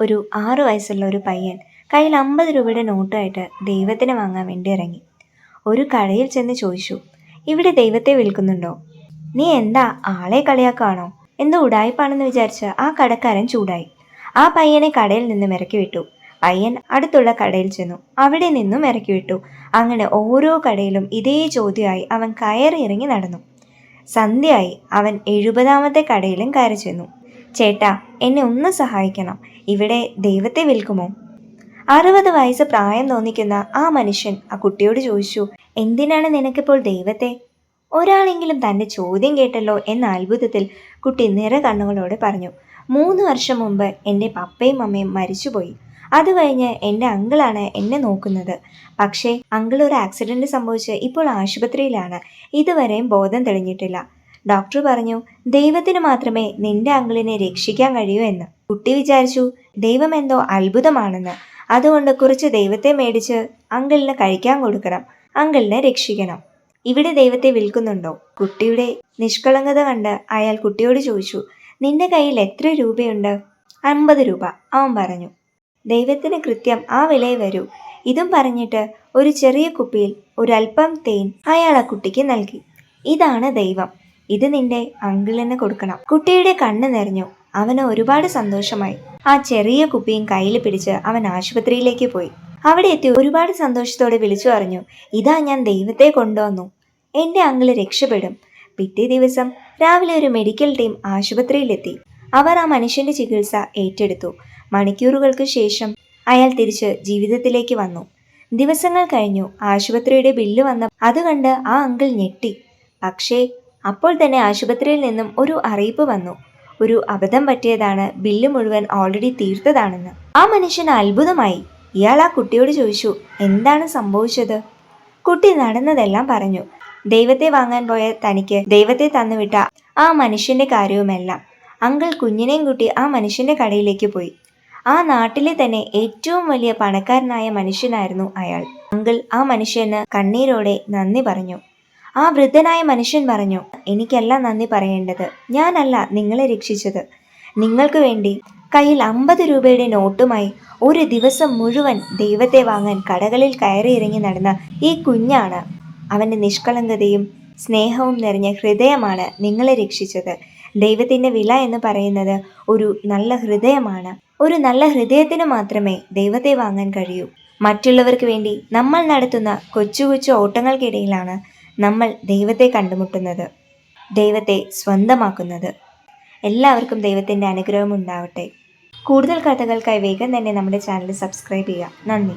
ഒരു ആറു വയസ്സുള്ള ഒരു പയ്യൻ കയ്യിൽ അമ്പത് രൂപയുടെ നോട്ടായിട്ട് ദൈവത്തിന് വാങ്ങാൻ വേണ്ടി ഇറങ്ങി. ഒരു കടയിൽ ചെന്ന് ചോദിച്ചു ഇവിടെ ദൈവത്തെ വിൽക്കുന്നുണ്ടോ? നീ എന്താ ആളെ കളിയാക്കാണോ? എന്തോ ഉടായ്പാണെന്ന് വിചാരിച്ച് ആ കടക്കാരൻ ചൂടായി. ആ പയ്യനെ കടയിൽ നിന്നും ഇറക്കി വിട്ടു. പയ്യൻ അടുത്തുള്ള കടയിൽ ചെന്നു. അവിടെ നിന്നും ഇറക്കി വിട്ടു. അങ്ങനെ ഓരോ കടയിലും ഇതേ ചോദ്യമായി അവൻ കയറി ഇറങ്ങി നടന്നു. സന്ധ്യയായി. അവൻ എഴുപതാമത്തെ കടയിലും കയറി ചെന്നു. ചേട്ടാ എന്നെ ഒന്ന് സഹായിക്കണം. ഇവിടെ ദൈവത്തെ വിൽക്കുമോ? അറുപത് വയസ്സ് പ്രായം തോന്നിക്കുന്ന ആ മനുഷ്യൻ ആ കുട്ടിയോട് ചോദിച്ചു എന്തിനാണ് നിനക്കിപ്പോൾ ദൈവത്തെ? ഒരാളെങ്കിലും തന്റെ ചോദ്യം കേട്ടല്ലോ എന്ന അത്ഭുതത്തിൽ കുട്ടി നിറ കണ്ണുകളോടെ പറഞ്ഞു മൂന്ന് വർഷം മുമ്പ് എന്റെ പപ്പയും അമ്മയും മരിച്ചുപോയി. അത് കഴിഞ്ഞ് എന്റെ അങ്കിളാണ് എന്നെ നോക്കുന്നത്. പക്ഷേ അങ്കിൾ ഒരു ആക്സിഡന്റ് സംഭവിച്ച് ഇപ്പോൾ ആശുപത്രിയിലാണ്. ഇതുവരെയും ബോധം തെളിഞ്ഞിട്ടില്ല. ഡോക്ടർ പറഞ്ഞു ദൈവത്തിന് മാത്രമേ നിന്റെ അങ്കിളിനെ രക്ഷിക്കാൻ കഴിയൂ എന്ന്. കുട്ടി വിചാരിച്ചു ദൈവം എന്തോ അത്ഭുതമാണെന്ന്. അതുകൊണ്ട് കുറച്ച് ദൈവത്തെ മേടിച്ച് അങ്കിളിന് കഴിക്കാൻ കൊടുക്കണം. അങ്കിളിനെ രക്ഷിക്കണം. ഇവിടെ ദൈവത്തെ വിൽക്കുന്നുണ്ടോ? കുട്ടിയുടെ നിഷ്കളങ്കത കണ്ട് അയാൾ കുട്ടിയോട് ചോദിച്ചു നിന്റെ കയ്യിൽ എത്ര രൂപയുണ്ട്? അൻപത് രൂപ അവൻ പറഞ്ഞു. ദൈവത്തിന് കൃത്യം ആ വിലയെ വരൂ. ഇതും പറഞ്ഞിട്ട് ഒരു ചെറിയ കുപ്പിയിൽ ഒരല്പം തേൻ അയാൾ ആ കുട്ടിക്ക് നൽകി. ഇതാണ് ദൈവം. ഇത് നിന്റെ അങ്കിളിന് കൊടുക്കണം. കുട്ടിയുടെ കണ്ണ് നിറഞ്ഞു. അവന് ഒരുപാട് സന്തോഷമായി. ആ ചെറിയ കുപ്പിയും കയ്യിൽ പിടിച്ച് അവൻ ആശുപത്രിയിലേക്ക് പോയി. അവിടെ എത്തി ഒരുപാട് സന്തോഷത്തോടെ വിളിച്ചു പറഞ്ഞു ഇതാ ഞാൻ ദൈവത്തെ കൊണ്ടുവന്നു. എന്റെ അങ്കിൾ രക്ഷപ്പെടും. പിറ്റേ ദിവസം രാവിലെ ഒരു മെഡിക്കൽ ടീം ആശുപത്രിയിലെത്തി. അവർ ആ മനുഷ്യന്റെ ചികിത്സ ഏറ്റെടുത്തു. മണിക്കൂറുകൾക്ക് ശേഷം അയാൾ തിരിച്ച് ജീവിതത്തിലേക്ക് വന്നു. ദിവസങ്ങൾ കഴിഞ്ഞു. ആശുപത്രിയുടെ ബില്ല് വന്ന അത് കണ്ട് ആ അങ്കിൾ ഞെട്ടി. പക്ഷേ അപ്പോൾ തന്നെ ആശുപത്രിയിൽ നിന്നും ഒരു അറിയിപ്പ് വന്നു. ഒരു അബദ്ധം പറ്റിയതാണ് ബില്ല് മുഴുവൻ ഓൾറെഡി തീർത്തതാണെന്ന്. ആ മനുഷ്യൻ അത്ഭുതമായി. ഇയാൾ ആ കുട്ടിയോട് ചോദിച്ചു എന്താണ് സംഭവിച്ചത്? കുട്ടി നടന്നതെല്ലാം പറഞ്ഞു. ദൈവത്തെ വാങ്ങാൻ പോയ തനിക്ക് ദൈവത്തെ തന്നുവിട്ട ആ മനുഷ്യന്റെ കാര്യവുമെല്ലാം. അങ്കിൾ കുഞ്ഞിനെയും കൂട്ടി ആ മനുഷ്യന്റെ കടയിലേക്ക് പോയി. ആ നാട്ടിലെ തന്നെ ഏറ്റവും വലിയ പണക്കാരനായ മനുഷ്യനായിരുന്നു അയാൾ. അങ്കിൾ ആ മനുഷ്യന് കണ്ണീരോടെ നന്ദി പറഞ്ഞു. ആ വൃദ്ധനായ മനുഷ്യൻ പറഞ്ഞു എനിക്കല്ല നന്ദി പറയേണ്ടത്. ഞാനല്ല നിങ്ങളെ രക്ഷിച്ചത്. നിങ്ങൾക്ക് വേണ്ടി കയ്യിൽ അമ്പത് രൂപയുടെ നോട്ടുമായി ഒരു ദിവസം മുഴുവൻ ദൈവത്തെ വാങ്ങാൻ കടകളിൽ കയറി ഇറങ്ങി നടന്ന ഈ കുഞ്ഞാണ്. അവന്റെ നിഷ്കളങ്കതയും സ്നേഹവും നിറഞ്ഞ ഹൃദയമാണ് നിങ്ങളെ രക്ഷിച്ചത്. ദൈവത്തിന്റെ വില എന്ന് പറയുന്നത് ഒരു നല്ല ഹൃദയമാണ്. ഒരു നല്ല ഹൃദയത്തിന് മാത്രമേ ദൈവത്തെ വാങ്ങാൻ കഴിയൂ. മറ്റുള്ളവർക്ക് വേണ്ടി നമ്മൾ നടത്തുന്ന കൊച്ചു കൊച്ചു ഓട്ടങ്ങൾക്കിടയിലാണ് നമ്മൾ ദൈവത്തെ കണ്ടുമുട്ടുന്നത് ദൈവത്തെ സ്വന്തമാക്കുന്നത്. എല്ലാവർക്കും ദൈവത്തിന്റെ അനുഗ്രഹം ഉണ്ടാവട്ടെ. കൂടുതൽ കഥകൾക്കായി വേഗം തന്നെ നമ്മുടെ ചാനൽ സബ്സ്ക്രൈബ് ചെയ്യുക. നന്ദി.